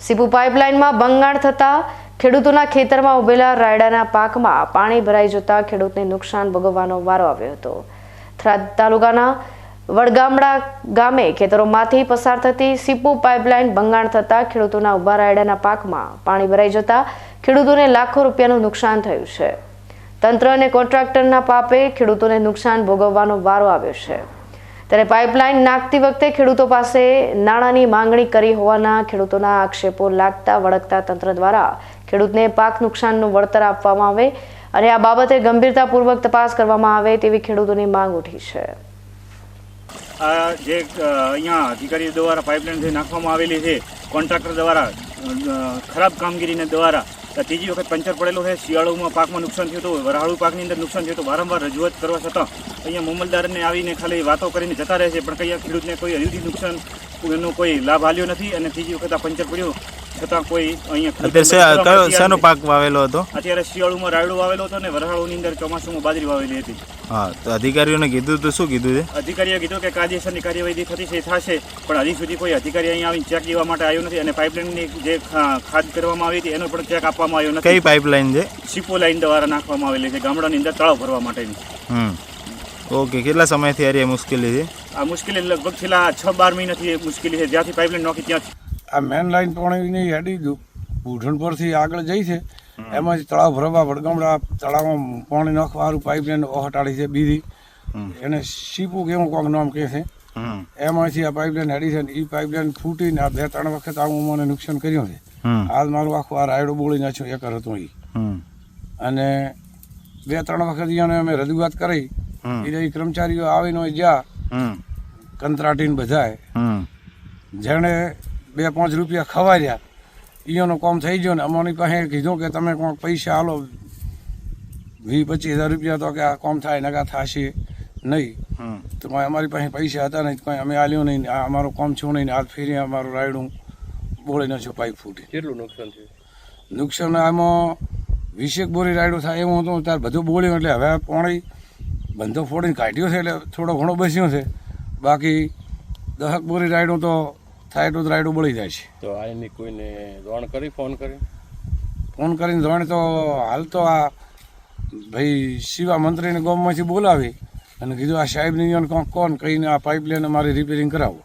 સીપુ પાઇપલાઇનમાં ભંગાણ થતા ખેડૂતોના ખેતરમાં ઉભેલા રાયડાના પાકમાં પાણી ભરાઈ જતા ખેડૂતને નુકસાન ભોગવવાનો વારો આવ્યો હતો. થરાદ તાલુકાના વડગામડા ગામે ખેતરોમાંથી પસાર થતી સીપુ પાઇપલાઇન ભંગાણ થતા ખેડૂતોના ઊભા રાયડાના પાકમાં પાણી ભરાઈ જતા ખેડૂતોને લાખો રૂપિયાનું નુકસાન થયું છે. તંત્ર અને કોન્ટ્રાક્ટરના પાપે ખેડૂતોને નુકસાન ભોગવવાનો વારો આવ્યો છે. ત્યારે પાઇપલાઇન નાખતી વખતે ખેડૂતો પાસે નાણાંની માંગણી કરી હોવાના ખેડૂતોના આક્ષેપો લાગતા વળગતા તંત્ર દ્વારા ખેડૂતને પાક નુકસાનનું વળતર આપવામાં આવે અને આ બાબતે ગંભીરતાપૂર્વક તપાસ કરવામાં આવે તેવી ખેડૂતોની માંગ ઉઠી છે. આ જે અહીંયા અધિકારી દ્વારા પાઇપલાઇન નાખવામાં આવેલી છે, કોન્ટ્રાક્ટર દ્વારા ખરાબ કામગીરીને દ્વારા ત્રીજી વખત પંચર પડેલો છે. શિયાળુમાં પાકમાં નુકસાન થયું હતું વરાળુ પાકની અંદર નુકસાન થયું હતું વારંવાર રજૂઆત કરવા છતાં અહીંયા મામલદારને આવીને ખાલી વાતો કરીને જતા રહે છે. પણ કંઈ ખેડૂતને કોઈ હજુથી નુકસાન, એનો કોઈ લાભ આલ્યો નથી અને ત્રીજી વખત આ પંચર પડ્યું. છતાં કોઈ અહીંયા શાનો પાક વાવેલો હતો? અત્યારે શિયાળુમાં રાયડો વાવેલો હતો ને વરાળુની અંદર ચોમાસુમાં બાજરી વાવેલી હતી. હા તો અધિકારીઓને કીધું તો શું કીધું છે અધિકારીએ કીધું કે કાયદેસરની કાર્યવાહી થતી છે થશે પણ હજી સુધી કોઈ અધિકારી અહીંયા આવીને ચેક લેવા માટે આવ્યો નથી અને પાઇપલાઇનની જે ખાદ કરવામાં આવી હતી એનો પણ ચેક આપવામાં આવ્યો કઈ નથી પાઇપલાઇન છે? સીપો લાઇન દ્વારા નાખવામાં આવેલી છે ગામડાની અંદર તળાવ ભરવા માટેની. હમ. ઓકે કેટલા સમયથી આ મુશ્કેલી છે? આ મુશ્કેલી લગભગ છેલ્લા છ બાર મહિનાથી મુશ્કેલી છે જ્યાંથી પાઇપલાઇન નાખી ત્યાં આ મેન લાઈન પાણીની હેડી બુઢણ પરથી આગળ જઈ છે. એમાંથી તળાવ ભરવા વડગામડા તળાવમાં પાણી નાખવાનું પાઇપલાઇન ઓહટાડી છે બીજી. એને શીપુ કેવું કોક નામ કહે છે. એમાંથી આ પાઇપલાઇન હેડી છે ને એ પાઇપલાઇન ફૂટીને આ બે ત્રણ વખત આવું મને નુકસાન કર્યું છે. આજ મારું આખું આ રાયડો બોળી નાખ્યો એકર હતો એ અને બે ત્રણ વખત એને અમે રજૂઆત કરી. એ કર્મચારીઓ આવીને જ્યાં કંત્રાટીને બધાય જેણે બે પાંચ રૂપિયા ખવાર્યા. ઈઓનું કામ થઈ ગયો ને અમારી પાસે કીધું કે તમે કોણ પૈસા આલો. વીસ પચીસ હજાર રૂપિયા તો કે આ કામ થાય નકા થશે નહીં. તો અમારી પાસે પૈસા હતા નહીં કંઈ અમે આલ્યું નહીં આ અમારો કામ છું નહીં હાથ ફેરી અમારું રાયડું બોળી છો પાઇપ ફૂટી. કેટલું નુકસાન થયું? નુકસાન આમાં વીસેક બોરી રાયડું થાય એવું હતું ત્યારે બધું બોળ્યું એટલે હવે પાણી બંધો ફોડીને કાઢ્યો છે એટલે થોડો ઘણો બસ્યો છે. બાકી દહક બોરી રાયડું તો થાય એટલું જ રાયડું બળી જાય છે. તો આ એની કોઈને દોણ કરી ફોન કરી? ફોન કરીને જાણે તો હાલ તો આ ભાઈ શિવા મંત્રીને ગામમાંથી બોલાવી અને કીધું આ સાહેબની કોણ કોણ કહીને આ પાઇપલાઇન અમારી રિપેરિંગ કરાવો.